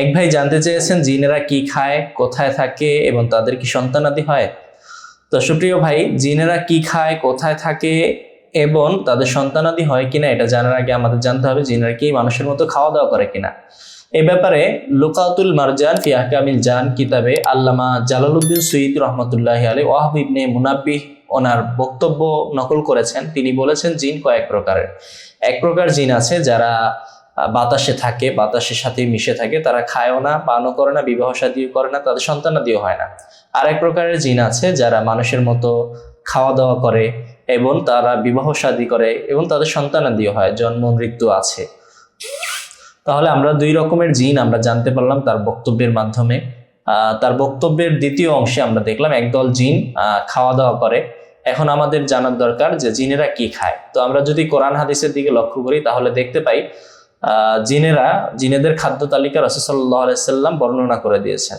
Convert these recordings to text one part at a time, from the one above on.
এক ভাই জানতে চেয়েছেন জিনেরা কি খায়, কোথায় থাকে এবং তাদের কি সন্তানাদি হয়। তো সুপ্রিয় ভাই জিনেরা কি খায়, কোথায় থাকে এবং তাদের সন্তানাদি হয় কিনা এটা জানার আগে আমাদের জানতে হবে জিনেরা কি মানুষের মতো খাওয়া দাওয়া করে কিনা। এ ব্যাপারে লুকাতুল মারজান ফি আহকামিল জান কিতাবে আল্লামা জালালউদ্দিন সুইদ রহমতুল্লাহ আলী ওয়াহব ইবনে মুনাব্বিহ ওনার বক্তব্য নকল করেছেন। তিনি বলেছেন জিন কয়েক প্রকারের। এক প্রকার জিন আছে যারা বাতাসে থাকে, বাতাসের সাথে মিশে থাকে, তারা খায়ও না, পানও করে না, বিবাহ শাদীও করে না, তাদের সন্তানাদিও হয় না। আর এক প্রকারের জিন আছে যারা মানুষের মতো খাওয়া দাওয়া করে এবং তারা বিবাহ শাদী করে এবং তাদের সন্তানাদিও হয়, জন্ম, মৃত্যু আছে। তাহলে আমরা দুই রকমের জিন আমরা জানতে পারলাম তার বক্তব্যের মাধ্যমে। তার বক্তব্যের দ্বিতীয় অংশে আমরা দেখলাম একদল জিন খাওয়া দাওয়া করে। এখন আমাদের জানার দরকার যে জিনেরা কি খায়। তো আমরা যদি কোরআন হাদিসের দিকে লক্ষ্য করি তাহলে দেখতে পাই জিনেরা, জিনেদের খাদ্য তালিকা রসুসাল্লাহ আলাইসাল্লাম বর্ণনা করে দিয়েছেন।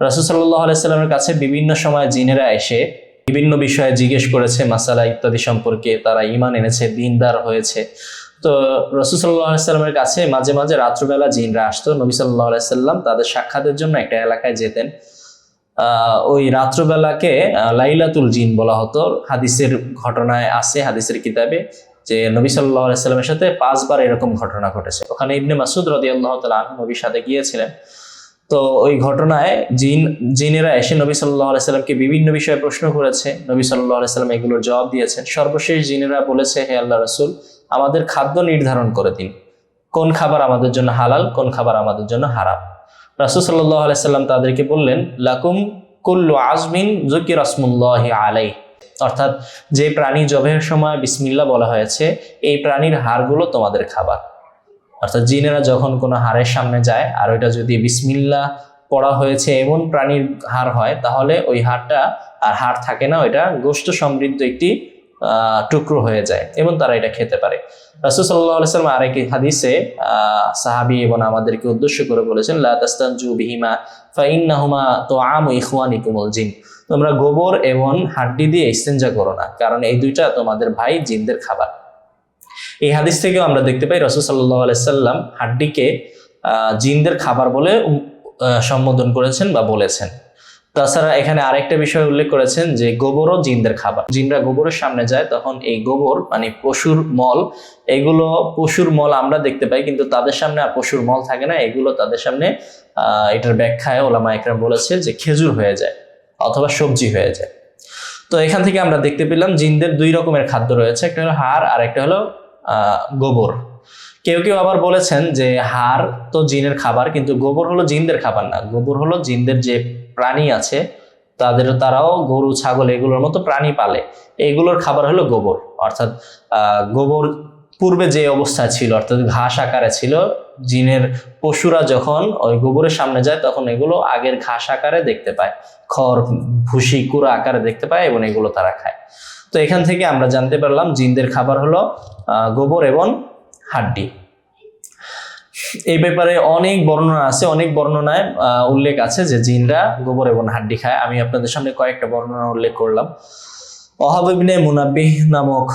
রসুসাল্লাহ আলাইসাল্লামের কাছে বিভিন্ন সময় জিনেরা এসে বিভিন্ন বিষয়ে জিজ্ঞেস করেছে, মাসালা ইত্যাদি সম্পর্কে তারা ইমান এনেছে, দিনদার হয়েছে। তো রসুসাল্লাহ আলাইসাল্লামের কাছে মাঝে মাঝে রাত্রবেলা জিনরা আসতো, নবী সাল্লাহ আলাইসাল্লাম তাদের সাক্ষাতের জন্য একটা এলাকায় যেতেন। ওই রাত্রবেলাকে লাইলাতুল জিন বলা হতো। হাদিসের ঘটনায় আছে, হাদিসের কিতাবে। যে নবী সাল্লাহ আলাইস্লামের সাথে পাঁচবার এরকম ঘটনা ঘটেছে। ওখানে ইবনে মাসুদ রদি আল্লাহ তালা নবীর সাথে গিয়েছিলেন। তো ওই ঘটনায় জিন, জিনেরা এসে নবী সাল্লাহ আলাইস্লামকে বিভিন্ন বিষয়ে প্রশ্ন করেছে। নবী সাল্লাহ আলাইস্লাম এগুলোর জবাব দিয়েছেন। সর্বশেষ জিনেরা বলেছে, হে আল্লাহ রসুল, আমাদের খাদ্য নির্ধারণ করে দিন। কোন খাবার আমাদের জন্য হালাল, কোন খাবার আমাদের জন্য হারাম? রাসুল সাল্লাহ আলাইসাল্লাম তাদেরকে বললেন, লাকুম কুল্লু আজমিন জুকি রসমুল্লাহ আলাই অর্থাৎ যে প্রাণী জবের সময় বিসমিল্লা বলা হয়েছে, এই প্রাণীর হাড়গুলো তোমাদের খাবার। অর্থাৎ জিনেরা যখন কোনো হাড়ের সামনে যায়, আর ওইটা যদি বিসমিল্লা পড়া হয়েছে, এমন প্রাণীর হাড় হয়, তাহলে ওই হাড়টা, আর হাড় থাকে না, ওইটা গোষ্ঠ সমৃদ্ধ একটি টুকরো হয়ে যায় এবং তারা এটা খেতে পারে। রাসুল সাল্লাহ আলাইসাল্লাম আরেক সাহাবি এবং আমাদেরকে উদ্দেশ্য করে বলেছেন, লা তাস্তানজু বিহিমা, ফাইন্নাহুমা তো আম ইখওয়ানিকুমুল জিন। তোমরা গোবর এবং হাড্ডি দিয়ে ইস্তেঞ্জা করো না, কারণ এই দুইটা তোমাদের ভাই জিনদের খাবার। এই হাদিস থেকেও আমরা দেখতে পাই, রসুল সাল্লাহ আলাইসাল্লাম হাড্ডিকে জিনদের খাবার বলে সম্বোধন করেছেন বা বলেছেন। তাছাড়া এখানে আরেকটা বিষয় উল্লেখ করেছেন যে গোবরও জিনদের খাবার। জিনরা গোবরের সামনে যায় তখন এই গোবর মানে পশুর মল এগুলো পশুর মল আমরা দেখতে পাই কিন্তু তাদের সামনে আর পশুর মল থাকে না। এগুলো তাদের সামনে আহ, এটার ব্যাখ্যায় ওলামা একরাম বলেছে যে খেজুর হয়ে যায় অথবা সবজি হয়ে যায়। তো এখান থেকে আমরা দেখতে পেলাম জিনদের দুই রকমের খাদ্য রয়েছে একটা হলো হাড় আর একটা হলো গোবর। কেউ কেউ আবার বলেছেন যে হাড় তো জিনের খাবার কিন্তু গোবর হলো জিনদের খাবার না। গোবর হলো জিনদের যে প্রাণী আছে তাদের তারাও গরু, ছাগল এগুলোর মতো প্রাণী পালে। এগুলোর খাবার হলো গোবর। অর্থাৎ গোবর পূর্বে যে অবস্থা ছিল, অর্থাৎ ঘাস আকারে ছিল, জিনের পশুরা যখন ওই গোবরের সামনে যায়, তখন এগুলো আগের ঘাস আকারে দেখতে পায়। খড়, ভুসি, কুড়া আকারে দেখতে পায় এবং এগুলো তারা খায়। তো এখান থেকে আমরা জানতে পারলাম জিনদের খাবার হলো গোবর এবং হাড্ডি। এই ব্যাপারে অনেক বর্ণনা আছে, অনেক বর্ণনায় উল্লেখ আছে যে জিনরা গোবর এবং হাড্ডি খায়। আমি আপনাদের সামনে কয়েকটা বর্ণনা উল্লেখ করলাম। ওহাব ইবনে মুনাব্বিহ নামক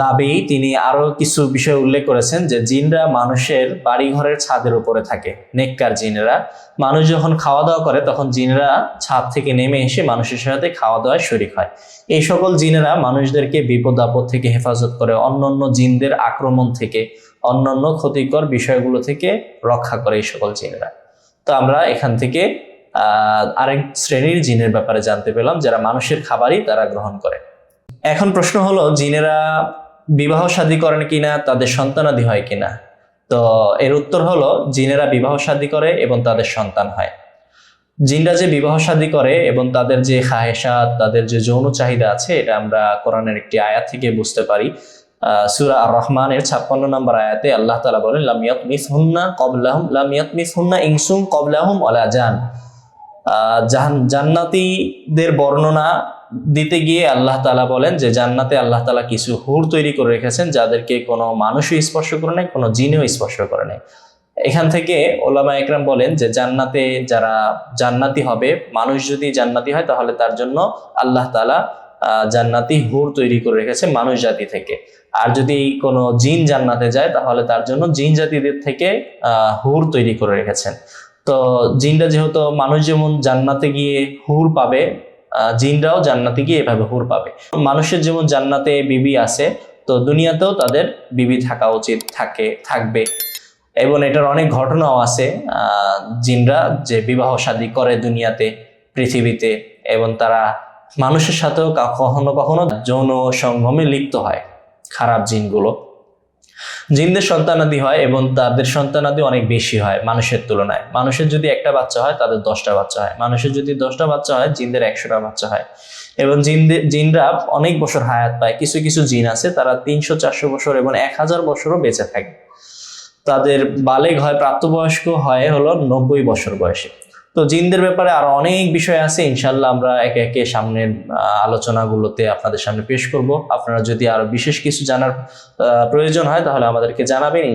তাবি তিনি আরও কিছু বিষয় উল্লেখ করেছেন যে জিনরা মানুষের বাড়িঘরের ছাদের উপরে থাকে, নেককার জিনেরা। মানুষ যখন খাওয়া দাওয়া করে তখন জিনেরা ছাদ থেকে নেমে এসে মানুষের সাথে খাওয়া দাওয়ায় শরিক হয়। এই সকল জিনেরা মানুষদেরকে বিপদ আপদ থেকে হেফাজত করে অন্যান্য জিনদের আক্রমণ থেকে, অন্যান্য ক্ষতিকর বিষয়গুলো থেকে রক্ষা করে এই সকল জিনেরা। তো আমরা এখান থেকে আরেক শ্রেণির জিনের ব্যাপারে জানতে পেলাম যারা মানুষের খাবারই তারা গ্রহণ করে। এখন প্রশ্ন হলো, জিনেরা বিবাহ শাদী করেন কিনা, তাদের সন্তানাদি হয় কিনা? তো এর উত্তর হলো, জিনেরা বিবাহ শাদী করে এবং তাদের সন্তান হয়। জিনরা যে বিবাহ শাদী করে এবং তাদের যে খাহেসাত তাদের যে যৌন চাহিদা আছে, এটা আমরা কোরআনের একটি আয়াত থেকে বুঝতে পারি। সুরা আর রহমানের ছাপ্পান্ন নম্বর আয়াতে আল্লাহ তালা বলেন লামিয়াত মিস হুন্না কবলাহম লামিয়াত মিস হুন্না ইনসুম কবলাহম অলা জান। জাহান- জান্নাতীদের বর্ণনা দিতে গিয়ে আল্লাহ তালা বলেন যে জান্নাতে আল্লাহ তালা কিছু হুর তৈরি করে রেখেছেন যাদেরকে কোনো মানুষই স্পর্শ করে নাই, কোনো জিনেও স্পর্শ করে নাই। এখান থেকে ওলামা একরাম বলেন যে জান্নাতে যারা জান্নাতি হবে, মানুষ যদি জান্নাতি হয় তাহলে তার জন্য আল্লাহ তালা জান্নাতি হুর তৈরি করে রেখেছে মানুষ জাতি থেকে। আর যদি কোনো জিন জান্নাতে যায় তাহলে তার জন্য জিন জাতিদের থেকে হুর তৈরি করে রেখেছেন। তো জিনটা যেহেতু মানুষ যেমন জান্নাতে গিয়ে হুর পাবে জিনরাও জান্নাতে গিয়ে এভাবে হুর পাবে। মানুষের যেমন জান্নাতে বিবি আছে, তো দুনিয়াতেও তাদের বিবি থাকা উচিত, থাকে, থাকবে। এবং এটার অনেক ঘটনাও আছে জিনরা যে বিবাহ শাদী করে দুনিয়াতে, পৃথিবীতে, এবং তারা মানুষের সাথেও কখনো কখনো যৌন সঙ্গমে লিপ্ত হয়, খারাপ জিনগুলো। জিনদের সন্তানাদি হয় এবং তাদের সন্তানাদি অনেক বেশি হয় মানুষের তুলনায়। মানুষের যদি একটা বাচ্চা হয়, তাদের দশটা বাচ্চা হয়। মানুষের যদি দশটা বাচ্চা হয়, জিনদের একশোটা বাচ্চা হয়। এবং জিনদের, জিনরা অনেক বছর হায়াত পায়। কিছু কিছু জিন আছে, তারা তিনশো চারশো বছর এবং এক হাজার বছরও বেঁচে থাকে। তাদের বালেগ হয় প্রাপ্তবয়স্ক হয় হলো নব্বই বছর বয়সে। তো জিনদের ব্যাপারে আরও অনেক বিষয় আছে ইনশাল্লাহ আমরা একে একে সামনের আলোচনাগুলোতে আপনাদের সামনে পেশ করব। আপনারা যদি আরও বিশেষ কিছু জানার প্রয়োজন হয় তাহলে আমাদেরকে জানাবেন